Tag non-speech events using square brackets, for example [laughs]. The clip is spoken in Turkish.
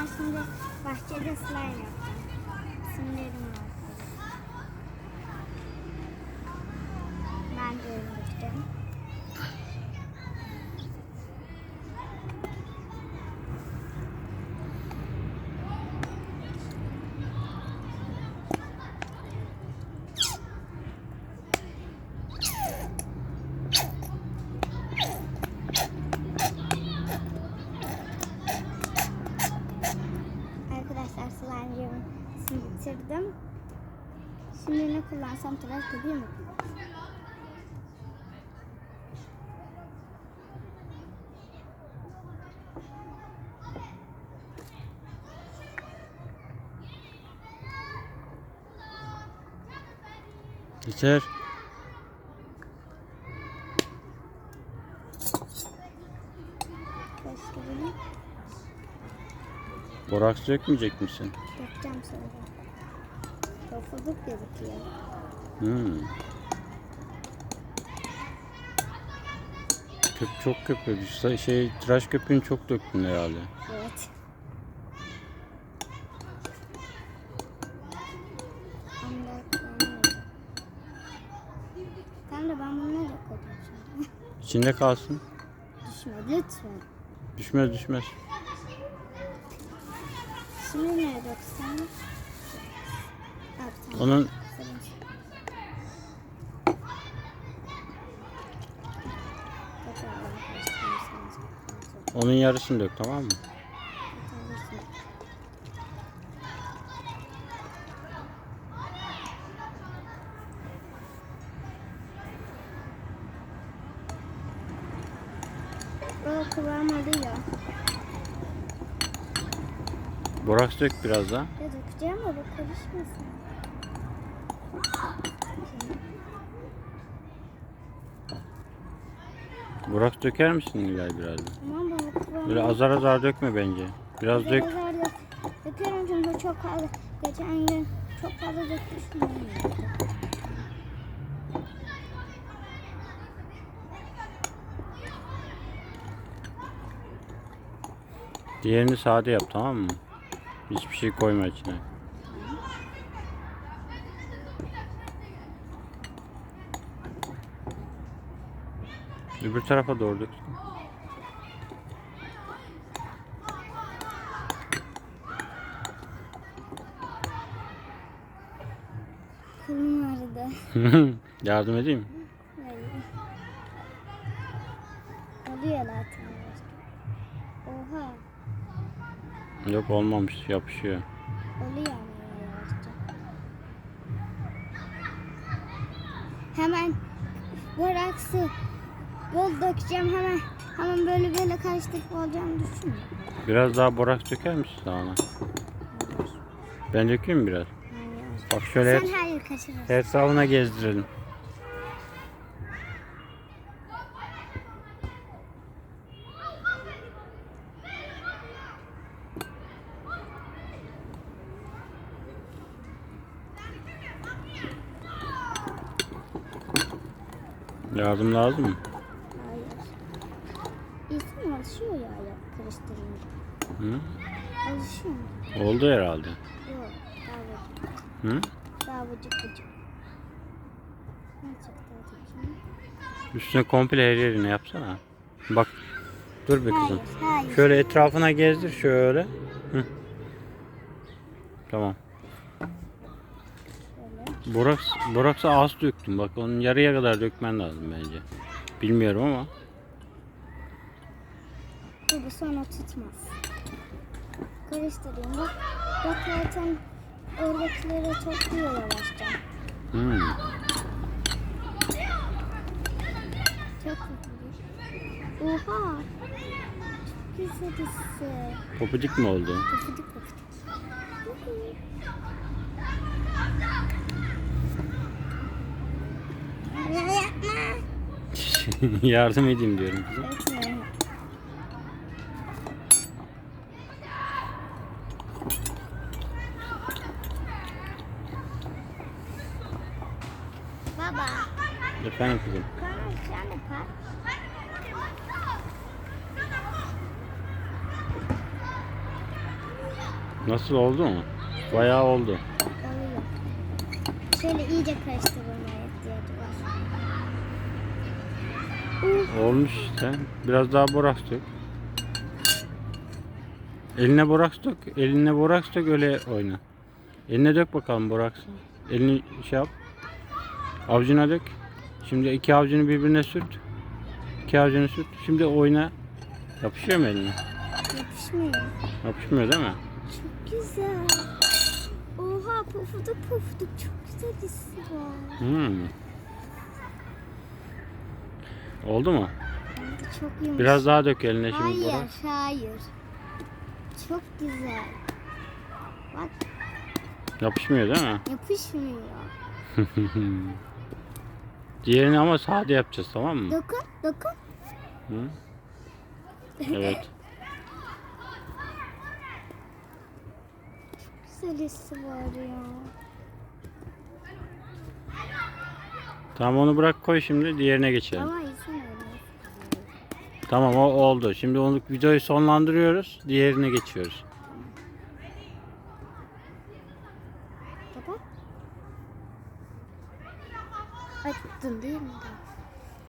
Ben şimdi bahçede slime yapacağım. Simlerim var. Ben de öldürdüm. Şimdi ne kullansam tıraş köpüğü mü? Yeter. Karıştırayım. Boraks dökmeyecek misin? Yapacağım sonra. Pofuduk gözüküyor. Hmm. Köp çok köpürdü. Şey tıraş köpüğünü çok döktün herhalde. Evet. Tamam da ben bunları da şimdi. İçinde kalsın. Düşme lütfen. Düşmez düşmez. Şimdi nereye döksem? Onun onun yarısını dök tamam mı? Boraks dök biraz daha. Ya dökeceğim ama karışmasın. Boraks döker misin Nilay biraz? Tamam kıvam. Böyle azar azar dökme bence. Biraz dök. Dök- Döküyorum çünkü çok fazla. Geçen gün çok fazla dökmüştüm. Diğerini sade yap tamam mı? Hiçbir şey koyma içine. Öbür tarafa doğru dök. Kolum ağrıdı. [laughs] Yardım edeyim mi? Hayır. Oluyor zaten. Oha. Yok olmamış yapışıyor. Oluyor ama yavaşça. Hemen boraksı bol dökeceğim hemen. Hemen böyle böyle karıştırıp olacağını düşünme. Biraz daha boraks döker misin sana? Ben dökeyim mi biraz? Hayır. Bak şöyle Sen et, hayır kaçırırsın. etrafına gezdirelim. Yardım lazım mı? Alışıyor ya karıştırınca. Hı? Alışıyor mu? Oldu herhalde. Yok. Daha vıcık. Hı? Daha vıcık vıcık. Ne çıktı acaba? Üstüne komple her yerine yapsana. Bak. Dur bir kızım. Hayır, hayır. Şöyle etrafına gezdir şöyle. Hı. Tamam. Şöyle. Boraksa az döktüm. Bak onun yarıya kadar dökmen lazım bence. Bilmiyorum ama. Bu, bu sonra tutmaz. Karıştırayım. Bak, bak zaten oradakileri topluyor yavaşça. Hmm. Çok kötü. Oha. Çok güzel hissi. Popidik mi oldu? Ne yapma. [laughs] Yardım edeyim diyorum kızım. Etme. Baba, Efendim kızım. sen de. Nasıl oldu mu? Bayağı oldu. Şöyle iyice karıştırmaya ihtiyacı var. Olmuş işte. Biraz daha boraks dök. Eline boraks dök. Eline boraks dök öyle oyna. Eline dök bakalım boraksı. Elini şey yap. Avucuna dök. Şimdi iki avucunu birbirine sürt. İki avucunu sürt. Şimdi oyna. Yapışıyor mu eline? yapışmıyor. Yapışmıyor değil mi? Çok güzel. Oha pufuduk pufuduk çok güzel hissi var. Hmm. Oldu mu? Çok yumuşak. Biraz daha dök eline şimdi Hayır, boraks. hayır. Çok güzel. Bak Yapışmıyor değil mi? yapışmıyor. [laughs] Diğerini ama sade yapacağız tamam mı? Dokun, dokun. Hı? [laughs] Evet. Güzel hissi var ya. Tamam onu bırak koy şimdi diğerine geçelim. Ama izin. Tamam o oldu. Şimdi onu videoyu sonlandırıyoruz. Diğerine geçiyoruz. Açtın değil mi?